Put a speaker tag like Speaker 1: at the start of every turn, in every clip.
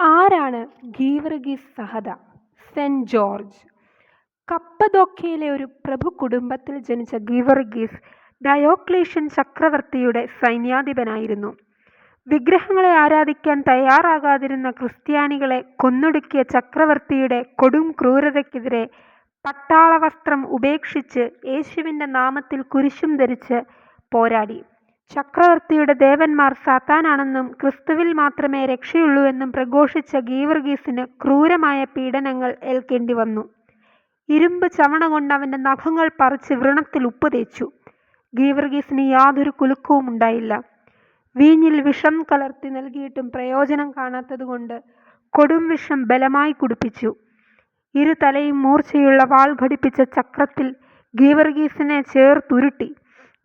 Speaker 1: ആരാണ് Geevarghese Sahada saint George കപ്പദോക്കയിലെ ഒരു പ്രഭു കുടുംബത്തിൽ ജനിച്ച ഗീവർഗീസ് ഡയോക്ലേഷ്യൻ ചക്രവർത്തിയുടെ സൈന്യാധിപനായിരുന്നു. വിഗ്രഹങ്ങളെ ആരാധിക്കാൻ തയ്യാറാകാതിരുന്ന ക്രിസ്ത്യാനികളെ കൊന്നൊടുക്കിയ ചക്രവർത്തിയുടെ കൊടും ക്രൂരതയ്ക്കെതിരെ പട്ടാളവസ്ത്രം ഉപേക്ഷിച്ച് യേശുവിന്റെ നാമത്തിൽ കുരിശും ധരിച്ച് പോരാടി. ചക്രവർത്തിയുടെ ദേവന്മാർ സാത്താനാണെന്നും ക്രിസ്തുവിൽ മാത്രമേ രക്ഷയുള്ളൂവെന്നും പ്രഘോഷിച്ച ഗീവർഗീസിന് ക്രൂരമായ പീഡനങ്ങൾ ഏൽക്കേണ്ടി വന്നു ഇരുമ്പ് ചവണ കൊണ്ട് അവന്റെ നഖങ്ങൾ പറിച്ച് വ്രണത്തിൽ ഉപ്പ് തേച്ചു. ഗീവർഗീസിന് യാതൊരു കുലുക്കവും ഉണ്ടായില്ല വീഞ്ഞിൽ വിഷം കലർത്തി നൽകിയിട്ടും പ്രയോജനം കാണാത്തതുകൊണ്ട് കൊടും വിഷം ബലമായി കുടിപ്പിച്ചു. ഇരു തലയും മൂർച്ചയുള്ള വാൾ ഘടിപ്പിച്ച ചക്രത്തിൽ ഗീവർഗീസിനെ ചേർത്തുരുട്ടി.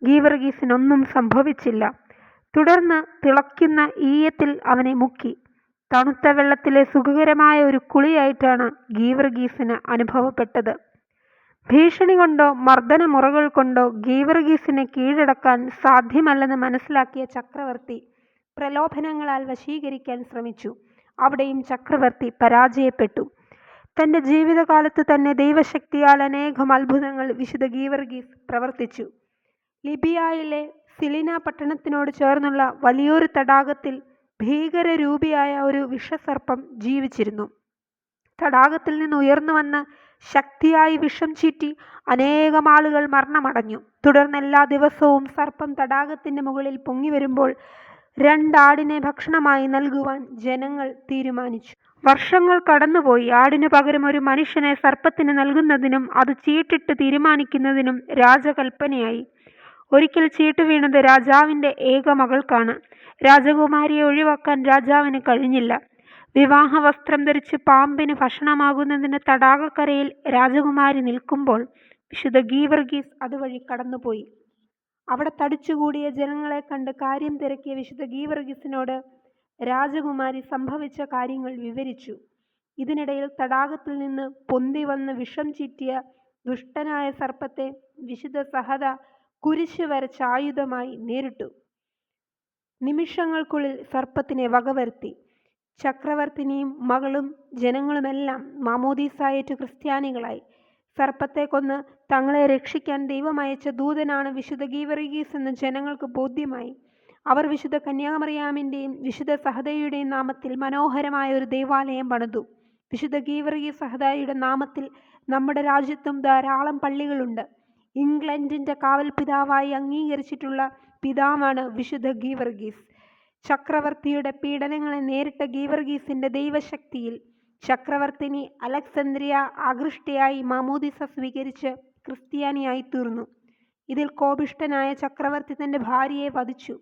Speaker 1: ഗീവർഗീസിന് ഒന്നും സംഭവിച്ചില്ല. തുടർന്ന് തിളയ്ക്കുന്ന ഈയത്തിൽ അവനെ മുക്കി. തണുത്ത വെള്ളത്തിലെ സുഖകരമായ ഒരു കുളിയായിട്ടാണ് ഗീവർഗീസിന് അനുഭവപ്പെട്ടത്. ഭീഷണി കൊണ്ടോ മർദ്ദനമുറകൾ കൊണ്ടോ ഗീവർഗീസിനെ കീഴടക്കാൻ സാധ്യമല്ലെന്ന് മനസ്സിലാക്കിയ ചക്രവർത്തി പ്രലോഭനങ്ങളാൽ വശീകരിക്കാൻ ശ്രമിച്ചു. അവിടെയും ചക്രവർത്തി പരാജയപ്പെട്ടു. തന്റെ ജീവിതകാലത്ത് തന്നെ ദൈവശക്തിയാൽ അനേകം അത്ഭുതങ്ങൾ വിശുദ്ധ ഗീവർഗീസ് പ്രവർത്തിച്ചു. ലിബിയയിലെ സിലിന പട്ടണത്തിനോട് ചേർന്നുള്ള വലിയൊരു തടാകത്തിൽ ഭീകരരൂപിയായ ഒരു വിഷസർപ്പം ജീവിച്ചിരുന്നു. തടാകത്തിൽ നിന്ന് ഉയർന്നു വന്ന് ശക്തിയായി വിഷം ചീറ്റി അനേകം ആളുകൾ മരണമടഞ്ഞു. തുടർന്ന് എല്ലാ ദിവസവും സർപ്പം തടാകത്തിന്റെ മുകളിൽ പൊങ്ങി വരുമ്പോൾ രണ്ടാടിനെ ഭക്ഷണമായി നൽകുവാൻ ജനങ്ങൾ തീരുമാനിച്ചു. വർഷങ്ങൾ കടന്നുപോയി. ആടിനു പകരം ഒരു മനുഷ്യനെ സർപ്പത്തിന് നൽകുന്നതിനും അത് ചീട്ടിട്ട് തീരുമാനിക്കുന്നതിനും രാജകല്പനയായി. ഒരിക്കൽ ചീട്ട് വീണത് രാജാവിന്റെ ഏക മകൾക്കാണ്. രാജകുമാരിയെ ഒഴിവാക്കാൻ രാജാവിന് കഴിഞ്ഞില്ല. വിവാഹ വസ്ത്രം ധരിച്ച് പാമ്പിന് ഭക്ഷണമാകുന്നതിന് തടാകക്കരയിൽ രാജകുമാരി നിൽക്കുമ്പോൾ വിശുദ്ധ ഗീവർഗീസ് അതുവഴി കടന്നുപോയി. അവിടെ തടിച്ചുകൂടിയ ജനങ്ങളെ കണ്ട് കാര്യം തിരക്കിയ വിശുദ്ധ ഗീവർഗീസിനോട് രാജകുമാരി സംഭവിച്ച കാര്യങ്ങൾ വിവരിച്ചു. ഇതിനിടയിൽ തടാകത്തിൽ നിന്ന് പൊന്തി വന്ന് വിഷം ചീറ്റിയ ദുഷ്ടനായ സർപ്പത്തെ വിശുദ്ധ സഹദ കുരിശ് വരച്ച ആയുധമായി നേരിട്ടു. നിമിഷങ്ങൾക്കുള്ളിൽ സർപ്പത്തിനെ വകവരുത്തി. ചക്രവർത്തിനിയും മകളും ജനങ്ങളുമെല്ലാം മാമോദീസായേറ്റു ക്രിസ്ത്യാനികളായി. സർപ്പത്തെ കൊന്ന് തങ്ങളെ രക്ഷിക്കാൻ ദൈവം അയച്ച ദൂതനാണ് വിശുദ്ധ ഗീവർഗീസ് എന്ന് ജനങ്ങൾക്ക് ബോധ്യമായി. അവർ വിശുദ്ധ കന്യാമറിയാമിന്റെയും വിശുദ്ധ സഹദയുടെയും നാമത്തിൽ മനോഹരമായ ഒരു ദേവാലയം പണിതു. വിശുദ്ധ ഗീവർഗീസ് സഹദായിയുടെ നാമത്തിൽ നമ്മുടെ രാജ്യത്തും ധാരാളം പള്ളികളുണ്ട്. ഇംഗ്ലണ്ടിന്റെ കാവൽപിതാവായി അംഗീകരിച്ചിട്ടുള്ള പിതാവാണ് വിശുദ്ധ ഗീവർഗീസ്. ചക്രവർത്തിയുടെ പീഡനങ്ങളെ നേരിട്ട ഗീവർഗീസിന്റെ ദൈവശക്തിയിൽ ചക്രവർത്തിനി അലക്സന്ദ്രിയ ആകൃഷ്ടയായി മാമോദിസ സ്വീകരിച്ച് ക്രിസ്ത്യാനിയായി തീർന്നു ഇതിൽ കോപിഷ്ടനായ ചക്രവർത്തി തന്റെ ഭാര്യയെ വധിച്ചു.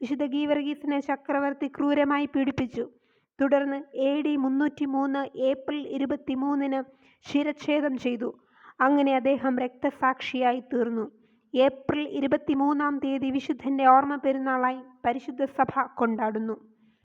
Speaker 1: വിശുദ്ധ ഗീവർഗീസിനെ ചക്രവർത്തി ക്രൂരമായി പീഡിപ്പിച്ചു. തുടർന്ന് എ. ഡി. മുന്നൂറ്റി മൂന്ന് ഏപ്രിൽ ഇരുപത്തി മൂന്നിന് ശിരച്ഛേദം ചെയ്തു. അങ്ങനെ അദ്ദേഹം രക്തസാക്ഷിയായി തീർന്നു ഏപ്രിൽ ഇരുപത്തിമൂന്നാം തീയതി വിശുദ്ധന്റെ ഓർമ്മ പെരുന്നാളായി പരിശുദ്ധ സഭ കൊണ്ടാടുന്നു.